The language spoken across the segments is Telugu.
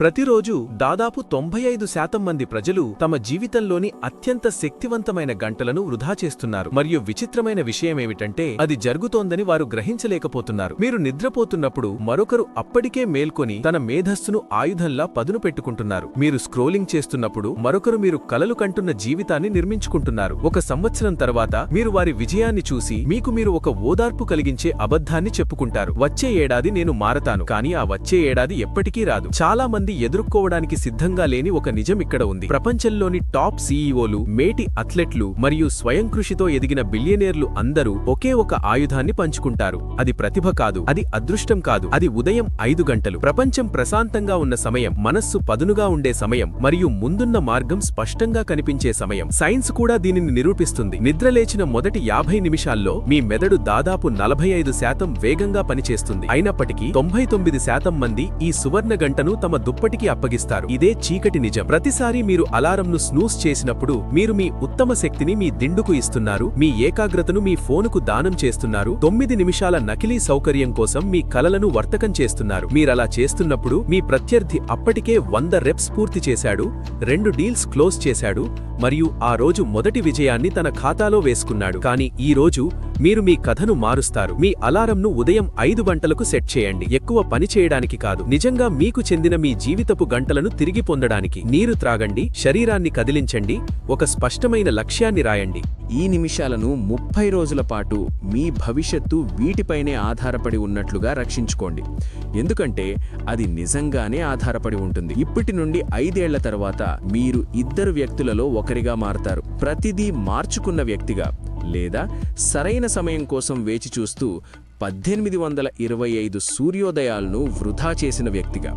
ప్రతిరోజు దాదాపు తొంభై ఐదు శాతం మంది ప్రజలు తమ జీవితంలోని అత్యంత శక్తివంతమైన గంటలను వృధా చేస్తున్నారు. మరియు విచిత్రమైన విషయమేమిటంటే అది జరుగుతోందని వారు గ్రహించలేకపోతున్నారు. మీరు నిద్రపోతున్నప్పుడు మరొకరు అప్పటికే మేల్కొని తన మేధస్సును ఆయుధంలా పదును పెట్టుకుంటున్నారు. మీరు స్క్రోలింగ్ చేస్తున్నప్పుడు మరొకరు మీరు కలలు కంటున్న జీవితాన్ని నిర్మించుకుంటున్నారు. ఒక సంవత్సరం తర్వాత మీరు వారి విజయాన్ని చూసి మీకు మీరు ఒక ఓదార్పు కలిగించే అబద్ధాన్ని చెప్పుకుంటారు. వచ్చే ఏడాది నేను మారతాను కానీ ఆ వచ్చే ఏడాది ఎప్పటికీ రాదు. చాలా మంది ఎదుర్కోవడానికి సిద్ధంగా లేని ఒక నిజం ఇక్కడ ఉంది. ప్రపంచంలోని టాప్ సీఈఓలు మేటి అథ్లెట్లు మరియు స్వయం కృషితో ఎదిగిన బిలియనేర్లు అందరూ ఒకే ఒక ఆయుధాన్ని పంచుకుంటారు. అది ప్రతిభ కాదు అది అదృష్టం కాదు అది ఉదయం ఐదు గంటలు. ప్రపంచం ప్రశాంతంగా ఉన్న సమయం మనస్సు పదునుగా ఉండే సమయం మరియు ముందున్న మార్గం స్పష్టంగా కనిపించే సమయం. సైన్స్ కూడా దీనిని నిరూపిస్తుంది. నిద్రలేచిన మొదటి యాభై నిమిషాల్లో మీ మెదడు దాదాపు నలభై ఐదు శాతం వేగంగా పనిచేస్తుంది. అయినప్పటికీ తొంభై తొమ్మిది శాతం మంది ఈ సువర్ణ గంటను తమ ఎప్పటికీ అప్పగిస్తారు. ఇదే చీకటి నిజం. ప్రతిసారి మీరు అలారంను స్నూస్ చేసినప్పుడు మీరు మీ ఉత్తమ శక్తిని మీ దిండుకు ఇస్తున్నారు. మీ ఏకాగ్రతను మీ ఫోనుకు దానం చేస్తున్నారు. తొమ్మిది నిమిషాల నకిలీ సౌకర్యం కోసం మీ కలలను వర్తకం చేస్తున్నారు. మీరలా చేస్తున్నప్పుడు మీ ప్రత్యర్థి అప్పటికే వంద రెప్స్ పూర్తి చేశాడు రెండు డీల్స్ క్లోజ్ చేశాడు మరియు ఆ రోజు మొదటి విజయాన్ని తన ఖాతాలో వేసుకున్నాడు. కానీ ఈ రోజు మీరు మీ కథను మారుస్తారు. మీ అలారంను ఉదయం ఐదు గంటలకు సెట్ చేయండి. ఎక్కువ పని చేయడానికి కాదు. నిజంగా మీకు చెందిన మీ జీవితపు గంటలను తిరిగి పొందడానికి నీరు త్రాగండి. శరీరాన్ని కదిలించండి. ఒక స్పష్టమైన లక్ష్యాన్ని రాయండి. ఈ నిమిషాలను ముప్పై రోజుల పాటు మీ భవిష్యత్తు వీటిపైనే ఆధారపడి ఉన్నట్లుగా రక్షించుకోండి. ఎందుకంటే అది నిజంగానే ఆధారపడి ఉంటుంది. ఇప్పటి నుండి ఐదేళ్ళ తర్వాత మీరు ఇద్దరు వ్యక్తులలో ఒకరిగా మారతారు. ప్రతిదీ మార్చుకున్న వ్యక్తిగా. లేదా సరైన సమయం కోసం వేచి చూస్తూ పద్దెనిమిది వందల ఇరవై ఐదు సూర్యోదయాలను వృధా చేసిన వ్యక్తిగా.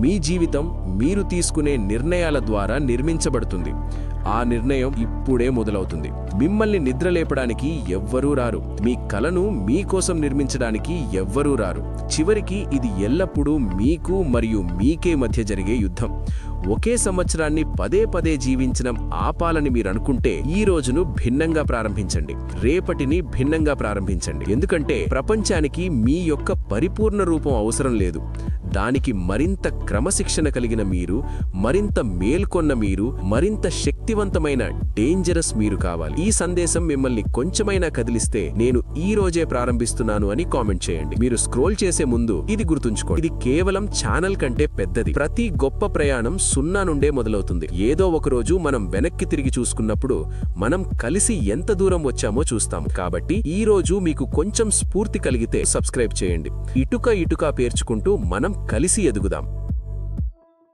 మీ జీవితం మీరు తీసుకునే నిర్ణయాల ద్వారా నిర్మించబడుతుంది. ఆ నిర్ణయం ఇప్పుడే మొదలవుతుంది. మిమ్మల్ని నిద్రలేపడానికి ఎవ్వరూ రారు. మీ కలను మీకోసం నిర్మించడానికి ఎవ్వరూ రారు. చివరికి ఇది ఎల్లప్పుడూ మీకు మరియు మీకే మధ్య జరిగే యుద్ధం. ఒకే సంవత్సరాన్ని పదే పదే జీవించడం ఆపాలని మీరు అనుకుంటే ఈ రోజును భిన్నంగా ప్రారంభించండి. రేపటిని భిన్నంగా ప్రారంభించండి. ఎందుకంటే ప్రపంచానికి మీ యొక్క పరిపూర్ణ రూపం అవసరం లేదు. దానికి మరింత క్రమశిక్షణ కలిగిన మీరు మరింత మేల్కొన్న మీరు మరింత శక్తివంతమైన డేంజరస్ మీరు కావాలి. ఈ సందేశం మిమ్మల్ని కొంచెమైనా కదిలిస్తే నేను ఈ రోజే ప్రారంభిస్తున్నాను అని కామెంట్ చేయండి. మీరు స్క్రోల్ చేసే ముందు ఇది గుర్తుంచుకోండి. ఇది కేవలం ఛానల్ కంటే పెద్దది. ప్రతి గొప్ప ప్రయాణం సున్నా నుండే మొదలవుతుంది. ఏదో ఒక రోజు మనం వెనక్కి తిరిగి చూసుకున్నప్పుడు మనం కలిసి ఎంత దూరం వచ్చామో చూస్తాం. కాబట్టి ఈ రోజు మీకు కొంచెం స్ఫూర్తి కలిగితే సబ్స్క్రైబ్ చేయండి. ఇటుక ఇటుక పేర్చుకుంటూ మనం కలిసి ఎదుగుదాం.